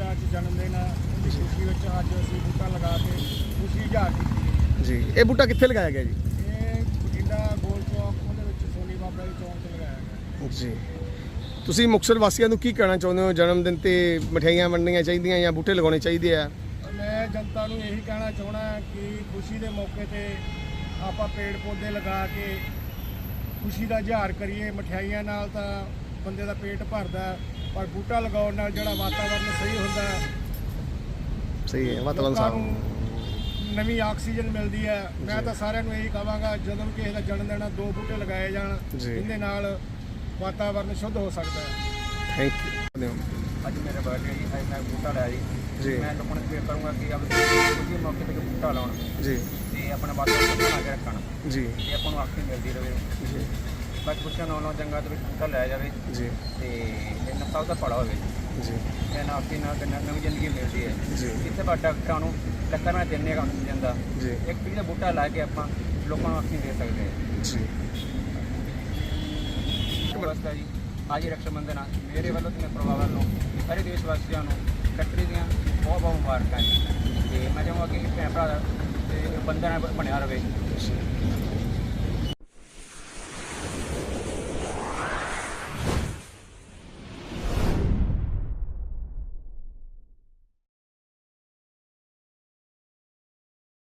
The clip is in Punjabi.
ਦਾ ਅੱਜ ਜਨਮ ਦਿਨ ਆ ਉਹਦੀ ਖੁਸ਼ੀ ਵਿੱਚ ਅੱਜ ਅਸੀਂ ਬੂਟਾ ਲਗਾ ਕੇ ਖੁਸ਼ੀ ਜ਼ਾਹਰ ਕੀਤੀ ਹੈ। ਜੀ ਇਹ ਬੂਟਾ ਕਿੱਥੇ ਲਗਾਇਆ ਗਿਆ ਜੀ? ਇਹ ਬਠਿੰਡਾ ਗੋਲ ਚੌਕ ਉਹਦੇ ਵਿੱਚ ਸੋਨੀ ਬਾਬਾ ਦੀ ਚੌਂਕ 'ਚ ਲਗਾਇਆ ਗਿਆ। ਜੀ। ਤੁਸੀਂ ਮੁਕਤਸਰ ਵਾਸੀਆਂ ਨੂੰ ਕੀ ਕਹਿਣਾ ਚਾਹੁੰਦੇ ਹੋ? ਜਨਮ ਦਿਨ ਤੇ ਮਠਿਆਈਆਂ ਵੰਡਣੀਆਂ ਚਾਹੀਦੀਆਂ ਜਾਂ ਬੂਟੇ ਲਗਾਉਣੇ ਚਾਹੀਦੇ ਆ? ਮੈਂ ਜਨਤਾ ਨੂੰ ਇਹੀ ਕਹਿਣਾ ਚਾਹਣਾ ਕਿ ਖੁਸ਼ੀ ਦੇ ਮੌਕੇ ਤੇ ਆਪਾਂ ਪੇੜ ਪੌਦੇ ਲਗਾ ਕੇ ਖੁਸ਼ੀ ਦਾ ਇਜ਼ਹਾਰ ਕਰੀਏ। ਮਠਿਆਈਆਂ ਨਾਲ ਤਾਂ ਬੰਦੇ ਦਾ ਪੇਟ ਭਰਦਾ। ਪਰ ਬੂਟਾ ਲਗਾਉਣ ਨਾਲ ਜਿਹੜਾ ਵਾਤਾਵਰਨ ਸਹੀ ਹੁੰਦਾ ਹੈ, ਸਹੀ ਹੈ ਵਾਤਾਵਰਨ ਲੋਕਾਂ ਸਾਫ਼ ਨਵੀਂ ਆਕਸੀਜਨ ਮਿਲਦੀ ਹੈ। ਮੈਂ ਤਾਂ ਸਾਰਿਆਂ ਨੂੰ ਇਹੀ ਕਹਾਂਗਾ ਜਦੋਂ ਵੀ ਕਿਸੇ ਦਾ ਜਨਮ ਦਿਨ ਆ ਦੋ ਬੂਟੇ ਲਗਾਏ ਜਾਣ ਜੀ। ਇਹਦੇ ਨਾਲ ਵਾਤਾਵਰਨ ਸ਼ੁੱਧ ਹੋ ਸਕਦਾ ਹੈ। ਥੈਂਕ ਯੂ ਅੱਜ ਮੇਰੇ ਬਰਥਡੇ ਜੀ ਅੱਜ ਮੈਂ ਬੂਟਾ ਲਾਇਆ ਜੀ। ਜੀ। ਮੈਂ ਲੋਕਾਂ ਨੂੰ ਅਪੀਲ ਕਰੂੰਗਾ ਕਿ ਆਪ ਖੁਸ਼ੀ ਮੌਕੇ ਤੇ ਬੂਟਾ ਲਾਉਣ ਜੀ। ਤੇ ਆਪਣਾ ਵਾਤਾਵਰਨ ਬਣਾ ਕੇ ਰੱਖਣ। ਜੀ। ਤੇ ਆਪਾਂ ਨੂੰ ਆਕਸੀਜਨ ਮਿਲਦੀ ਰਹੇ। ਜੀ। ਬਾਕੀ ਖੁਸ਼ੀਆਂ ਨਾਲ ਨਾਲ ਚੰਗਾ ਤੇ ਵੀ ਬੂਟਾ ਲਾਇਆ ਜਾਵੇ। ਜੀ। ਤੇ ਇਹਨਾਂ ਸਭ ਦਾ ਭਲਾ ਹੋਵੇ। ਜੀ। ਤੇ ਨਾਲ ਆਕਸੀਜਨ ਨਾਲ ਕਿੰਨਾ ਨਵੀਂ ਜ਼ਿੰਦਗੀ ਮਿਲਦੀ ਹੈ। ਜੀ। ਜਿੱਥੇ ਬਾ ਡਾਕਟਰਾਂ ਨੂੰ ਲੱਕਾਂ ਨਾਲ ਦਿੰਨੇ ਕੰਮ ਜਾਂਦਾ। ਜੀ। ਇੱਕ ਪੀੜੀ ਦਾ ਬੂਟਾ ਲਾ ਕੇ ਆਪਾਂ ਲੋਕਾਂ ਨੂੰ ਆਕਸੀਜਨ ਦੇ ਸਕਦੇ। ਹਾਂ ਜੀ ਨਮਸਕਾਰ ਜੀ। ਅੱਜ ਰਕਸ਼ਾ ਬੰਧਨ ਆ ਮੇਰੇ ਵੱਲੋਂ ਤੇ ਮੇਰੇ ਪਰਿਵਾਰ ਵੱਲੋਂ ਸਾਰੇ ਦੇਸ਼ ਵਾਸੀਆਂ ਨੂੰ ਰੱਖੜੀ ਦੀਆਂ ਬਹੁਤ ਬਹੁਤ ਮੁਬਾਰਕਾਂ ਜੀ। ਤੇ ਮੈਂ ਚਾਹਾਂਗਾ ਕਿ ਭੈਣ ਭਰਾ ਦਾ ਬੰਧਨ ਬਣਿਆ ਰਵੇ।